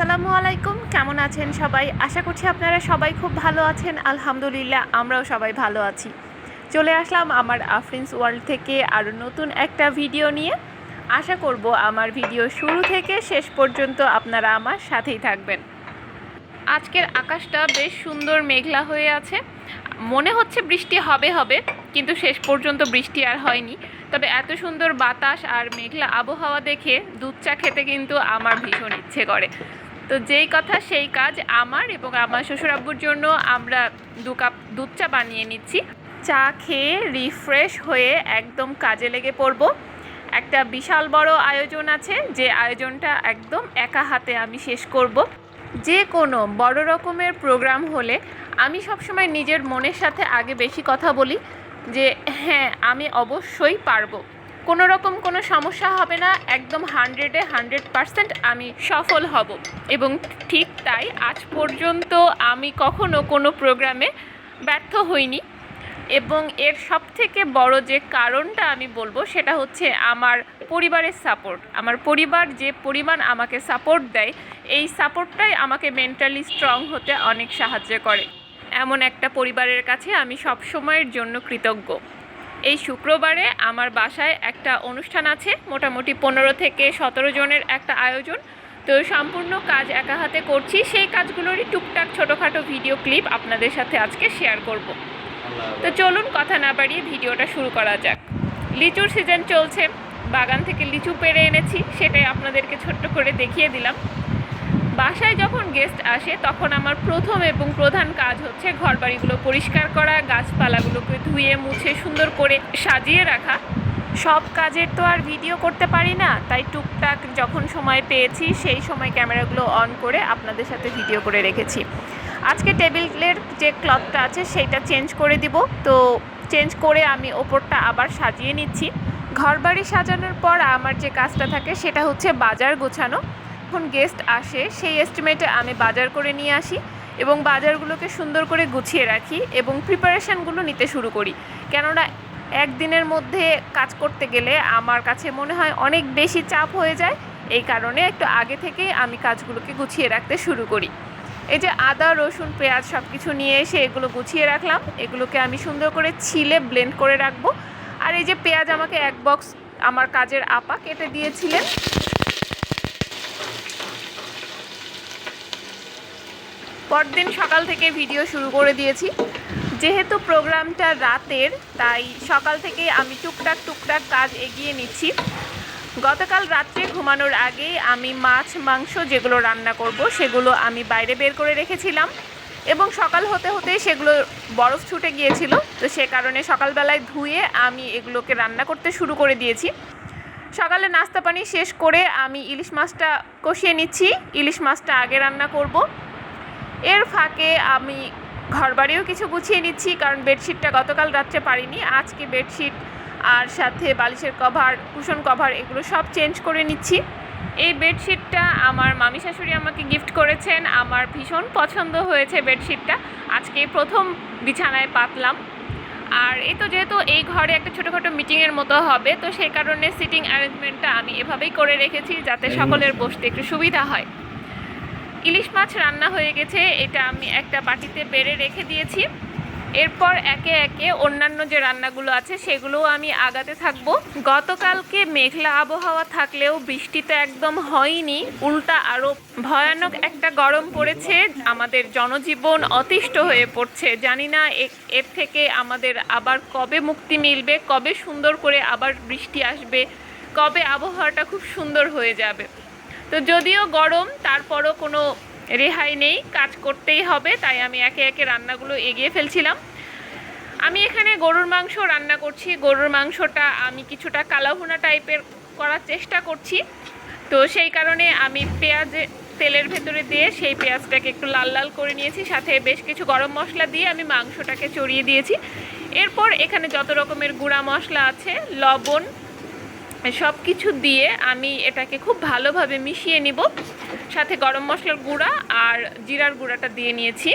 আসসালামু আলাইকুম। কেমন আছেন সবাই? আশা করছি আপনারা সবাই খুব ভালো আছেন। আলহামদুলিল্লাহ, আমরাও সবাই ভালো আছি। চলে আসলাম আমার আফরিন্স ওয়ার্ল্ড থেকে আরও নতুন একটা ভিডিও নিয়ে। আশা করব আমার ভিডিও শুরু থেকে শেষ পর্যন্ত আপনারা আমার সাথেই থাকবেন। আজকের আকাশটা বেশ সুন্দর মেঘলা হয়ে আছে। মনে হচ্ছে বৃষ্টি হবে হবে, কিন্তু শেষ পর্যন্ত বৃষ্টি আর হয়নি। তবে এত সুন্দর বাতাস আর মেঘলা আবহাওয়া দেখে দুধ চা খেতে কিন্তু আমার ভীষণ ইচ্ছে করে। তো যেই কথা, সেই কাজ আমার এবং আমার শ্বশুর আব্বুর জন্য আমরা দু কাপ দুধ চা বানিয়ে নিচ্ছি। চা খেয়ে রিফ্রেশ হয়ে একদম কাজে লেগে পড়ব। একটা বিশাল বড় আয়োজন আছে, যে আয়োজনটা একদম একা হাতে আমি শেষ করব। যে কোনো বড় রকমের প্রোগ্রাম হলে আমি সবসময় নিজের মনের সাথে আগে বেশি কথা বলি, যে হ্যাঁ আমি অবশ্যই পারব। কোনো রকম কোনো সমস্যা হবে না, একদম হান্ড্রেডে হান্ড্রেড পারসেন্ট আমি সফল হব। এবং ঠিক তাই আজ পর্যন্ত আমি কখনো কোনো প্রোগ্রামে ব্যর্থ হইনি। এবং এর সব থেকে বড় যে কারণটা আমি বলব, সেটা হচ্ছে আমার পরিবারের সাপোর্ট আমার পরিবার যে পরিমাণ আমাকে সাপোর্ট দেয়, এই সাপোর্টটাই আমাকে মেন্টালি স্ট্রং হতে অনেক সাহায্য করে। এমন একটা পরিবারের কাছে আমি সব সময়ের জন্য কৃতজ্ঞ। এই শুক্রবারে আমার বাসায় একটা অনুষ্ঠান আছে, মোটামুটি পনেরো থেকে সতেরো জনের একটা আয়োজন। তো সম্পূর্ণ কাজ একা হাতে করছি, সেই কাজগুলোরই টুকটাক ছোটোখাটো ভিডিও ক্লিপ আপনাদের সাথে আজকে শেয়ার করব। তো চলুন কথা না বাড়িয়ে ভিডিওটা শুরু করা যাক। লিচুর সিজন চলছে, বাগান থেকে লিচু পেরে এনেছি, সেটাই আপনাদেরকে ছোট্ট করে দেখিয়ে দিলাম। বাসায় যখন গেস্ট আসে, তখন আমার প্রথম এবং প্রধান কাজ হচ্ছে ঘরবাড়িগুলো পরিষ্কার করা, গাছপালাগুলোকে ধুয়ে, মুছে, সুন্দর করে সাজিয়ে রাখা। সব কাজের তো আর ভিডিও করতে পারি না, তাই টুকটাক যখন সময় পেয়েছি, সেই সময় ক্যামেরাগুলো অন করে আপনাদের সাথে ভিডিও করে রেখেছি। আজকে টেবিলের যে ক্লথটা আছে, সেইটা চেঞ্জ করে দিব। তো চেঞ্জ করে আমি ওপরটা আবার সাজিয়ে নিচ্ছি। ঘরবাড়ি সাজানোর পর আমার যে কাজটা থাকে, সেটা হচ্ছে বাজার গোছানো। যখন গেস্ট আসে, সেই এস্টিমেটে আমি বাজার করে নিয়ে আসি এবং বাজারগুলোকে সুন্দর করে গুছিয়ে রাখি এবং প্রিপারেশানগুলো নিতে শুরু করি। কেননা একদিনের মধ্যে কাজ করতে গেলে আমার কাছে মনে হয় অনেক বেশি চাপ হয়ে যায়, এই কারণে একটু আগে থেকেই আমি কাজগুলোকে গুছিয়ে রাখতে শুরু করি। এই যে আদা, রসুন, পেঁয়াজ সব কিছু নিয়ে এসে এগুলো গুছিয়ে রাখলাম, এগুলোকে আমি সুন্দর করে ছিলে ব্লেন্ড করে রাখব। আর এই যে পেঁয়াজ আমাকে এক বক্স আমার কাজের আপা কেটে দিয়েছিলেন পরদিন সকাল থেকে ভিডিও শুরু করে দিয়েছি। যেহেতু প্রোগ্রামটা রাতের, তাই সকাল থেকে আমি টুকটাক টুকটাক কাজ এগিয়ে নিচ্ছি। গতকাল রাত্রে ঘুমানোর আগেই আমি মাছ, মাংস যেগুলো রান্না করব, সেগুলো আমি বাইরে বের করে রেখেছিলাম এবং সকাল হতে হতেই সেগুলো বরফ ছুটে গিয়েছিল। তো সে কারণে সকালবেলায় ধুয়ে আমি এগুলোকে রান্না করতে শুরু করে দিয়েছি। সকালে নাস্তা পানি শেষ করে আমি ইলিশ মাছটা কষিয়ে নিচ্ছি। ইলিশ মাছটা আগে রান্না করব। এর ফাঁকে আমি ঘরবাড়িও কিছু গুছিয়ে নিচ্ছি কারণ বেডশিটটা গতকাল রাত্রে পারিনি। আজকে বেডশিট আর সাথে বালিশের কভার কুশন কভার এগুলো সব চেঞ্জ করে নিচ্ছি। এই বেডশিটটা আমার মামি শাশুড়ি আমাকে গিফট করেছেন। আমার ভীষণ পছন্দ হয়েছে বেডশিটটা। আজকে প্রথম বিছানায় পাতলাম। আর এই তো যেহেতু এই ঘরে একটা ছোটোখাটো মিটিংয়ের মতো হবে তো সেই কারণে সিটিং অ্যারেঞ্জমেন্টটা আমি এভাবেই করে রেখেছি যাতে সকলের বসতে একটু সুবিধা হয়। ইলিশ মাছ রান্না হয়ে গেছে, এটা আমি একটা বাটিতে বেড়ে রেখে দিয়েছি। এরপর একে একে অন্যান্য যে রান্নাগুলো আছে, সেগুলোও আমি আগাতে থাকব। গতকালকে মেঘলা আবহাওয়া থাকলেও বৃষ্টি তো একদম হয়নি, উল্টা আরও ভয়ানক একটা গরম পড়েছে। আমাদের জনজীবন অতিষ্ঠ হয়ে পড়ছে, জানি না এর থেকে আমাদের আবার কবে মুক্তি মিলবে, কবে সুন্দর করে আবার বৃষ্টি আসবে, কবে আবহাওয়াটা খুব সুন্দর হয়ে যাবে। তো যদিও গরম, তারপরও কোনো রেহাই নেই, কাজ করতেই হবে, তাই আমি একে একে রান্নাগুলো এগিয়ে ফেলছিলাম। আমি এখানে গরুর মাংস রান্না করছি, গরুর মাংসটা আমি কিছুটা কালাভুনা টাইপের করার চেষ্টা করছি। তো সেই কারণে আমি পেঁয়াজ তেলের ভেতরে দিয়ে সেই পেঁয়াজটাকে একটু লাল লাল করে নিয়েছি, সাথে বেশ কিছু গরম মশলা দিয়ে আমি মাংসটাকে চড়িয়ে দিয়েছি। এরপর এখানে যত রকমের গুঁড়া মশলা আছে, লবণ সব কিছু দিয়ে আমি এটাকে খুব ভালোভাবে মিশিয়ে নিব। সাথে গরম মশলার গুঁড়া আর জিরার গুঁড়াটা দিয়ে নিয়েছি।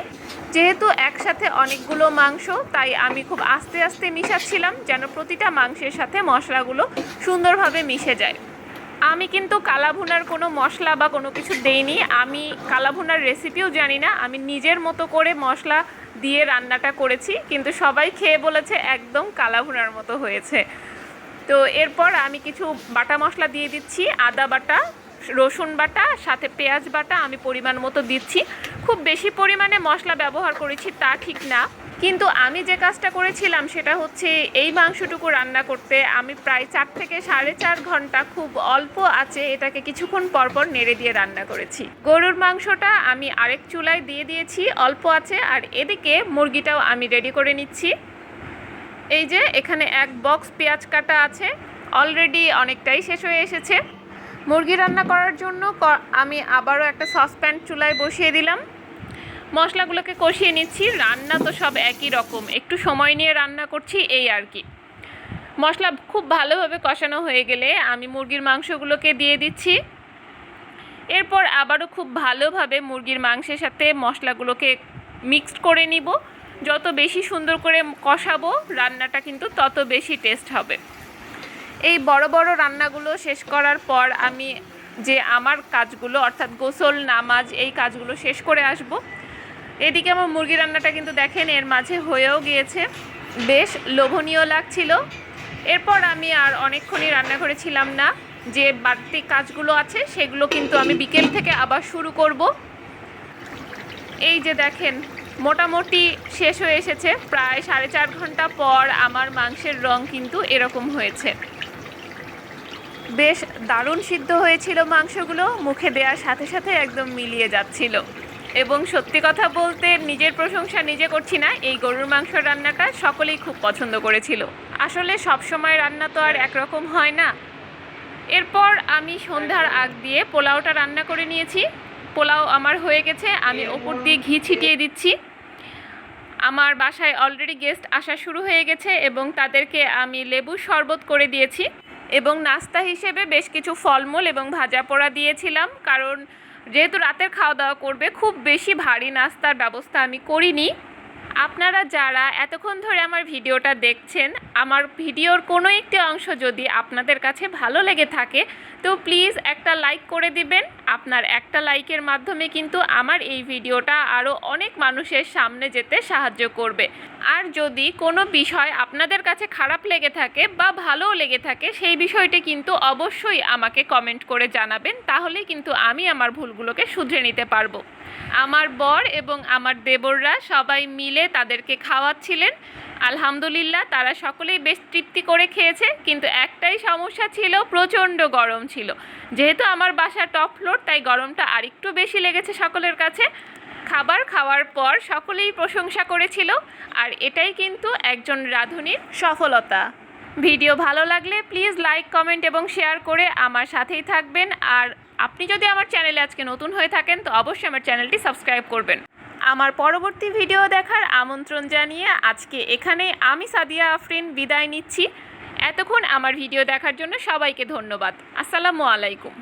যেহেতু একসাথে অনেকগুলো মাংস, তাই আমি খুব আস্তে আস্তে মিশাচ্ছিলাম যেন প্রতিটা মাংসের সাথে মশলাগুলো সুন্দরভাবে মিশে যায়। আমি কিন্তু কালাভুনার কোনো মশলা বা কোনো কিছু দেইনি। আমি কালাভুনার রেসিপিও জানি না। আমি নিজের মতো করে মশলা দিয়ে রান্নাটা করেছি, কিন্তু সবাই খেয়ে বলেছে একদম কালাভুনার মতো হয়েছে। তো এরপর আমি কিছু বাটা মশলা দিয়ে দিচ্ছি, আদা বাটা, রসুন বাটা, সাথে পেঁয়াজ বাটা আমি পরিমাণ মতো দিচ্ছি। খুব বেশি পরিমাণে মশলা ব্যবহার করেছি তা ঠিক না, কিন্তু আমি যে কাজটা করেছিলাম সেটা হচ্ছে এই মাংসটুকু রান্না করতে। আমি প্রায় চার থেকে সাড়ে চার ঘণ্টা খুব অল্প আছে এটাকে কিছুক্ষণ পরপর নেড়ে দিয়ে রান্না করেছি। গরুর মাংসটা আমি আরেক চুলায় দিয়ে দিয়েছি অল্প আছে আর এদিকে মুরগিটাও আমি রেডি করে নিচ্ছি। এই যে এখানে এক বক্স পেঁয়াজ কাটা আছে অলরেডি অনেকটাই শেষ হয়ে এসেছে। মুরগি রান্না করার জন্য আমি আবারও একটা সসপ্যান চুলায় বসিয়ে দিলাম। মশলাগুলোকে কষিয়ে নিচ্ছি, রান্না তো সব একই রকম। একটু সময় নিয়ে রান্না করছি, এই আর কি। মশলা খুব ভালোভাবে কষানো হয়ে গেলে আমি মুরগির মাংসগুলোকে দিয়ে দিচ্ছি। এরপর আবারও খুব ভালোভাবে মুরগির মাংসের সাথে মশলাগুলোকে মিক্সড করে নিব। যত বেশি সুন্দর করে কষাবো, রান্নাটা কিন্তু তত বেশি টেস্ট হবে। এই বড় বড় রান্নাগুলো শেষ করার পর আমি যে আমার কাজগুলো, অর্থাৎ গোসল, নামাজ, এই কাজগুলো শেষ করে আসব। এদিকে আমার মুরগি রান্নাটা কিন্তু দেখেন, এর মাঝে হয়েও গিয়েছে। বেশ লোভনীয় লাগছিল। এরপর আমি আর অনেকক্ষণই রান্না করেছিলাম না। যে বাড়তি কাজগুলো আছে, সেগুলো কিন্তু আমি বিকেল থেকে আবার শুরু করব। এই যে দেখেন মোটামুটি শেষ হয়ে এসেছে। প্রায় সাড়ে চার ঘণ্টা পর আমার মাংসের রং কিন্তু এরকম হয়েছে। বেশ দারুণ সিদ্ধ হয়েছিল মাংসগুলো, মুখে দেওয়ার সাথে সাথে একদম মিলিয়ে যাচ্ছিল। এবং সত্যি কথা বলতে নিজের প্রশংসা নিজে করছি না, এই গরুর মাংস রান্নাটা সকলেই খুব পছন্দ করেছিল। আসলে সব সময় রান্না তো আর একরকম হয় না। এরপর আমি সন্ধ্যার আগ দিয়ে পোলাওটা রান্না করে নিয়েছি। পোলাও আমার হয়ে গেছে, আমি ওপর দিয়ে ঘি ছিটিয়ে দিচ্ছি। আমার বাসায় অলরেডি গেস্ট আসা শুরু হয়ে গেছে এবং তাদেরকে আমি লেবু শরবত করে দিয়েছি এবং নাস্তা হিসেবে বেশ কিছু ফলমূল এবং ভাজা পোড়া দিয়েছিলাম। কারণ যেহেতু রাতের খাওয়া দাওয়া করবে, খুব বেশি ভারী নাস্তার ব্যবস্থা আমি করিনি। আপনারা যারা এতক্ষণ ধরে আমার ভিডিওটা দেখছেন, আমার ভিডিওর কোনো একটি অংশ যদি আপনাদের কাছে ভালো লেগে থাকে, তো প্লিজ একটা লাইক করে দিবেন। আপনার একটা লাইকের মাধ্যমে কিন্তু আমার এই ভিডিওটা আরও অনেক মানুষের সামনে যেতে সাহায্য করবে। আর যদি কোনো বিষয় আপনাদের কাছে খারাপ লেগে থাকে বা ভালোও লেগে থাকে, সেই বিষয়টি কিন্তু অবশ্যই আমাকে কমেন্ট করে জানাবেন তাহলে কিন্তু আমি আমার ভুলগুলোকে শুধরে নিতে পারব। আমার বর এবং আমার দেবররা সবাই মিলে তাদেরকে খাওয়াচ্ছিলেন। আলহামদুলিল্লাহ তারা সকলেই বেশ তৃপ্তি করে খেয়েছে, কিন্তু একটাই সমস্যা ছিল, প্রচণ্ড গরম ছিল। যেহেতু আমার বাসা টপ ফ্লোর, তাই গরমটা আরেকটু বেশি লেগেছে সকলের কাছে। খাবার খাওয়ার পর সকলেই প্রশংসা করেছিল, আর এটাই কিন্তু একজন রাঁধুনির সফলতা। ভিডিও ভালো লাগলে প্লিজ লাইক, কমেন্ট এবং শেয়ার করে আমার সাথেই থাকবেন, আর আপনি যদি আমার চ্যানেলে আজকে নতুন হয়ে থাকেন, তো অবশ্যই আমার চ্যানেলটি সাবস্ক্রাইব করবেন। আমার পরবর্তী ভিডিও দেখার আমন্ত্রণ জানিয়ে আজকে এখানে আমি সাদিয়া আফরিন বিদায় নিচ্ছি। এতক্ষণ আমার ভিডিও দেখার জন্য সবাইকে ধন্যবাদ। আসসালামু আলাইকুম।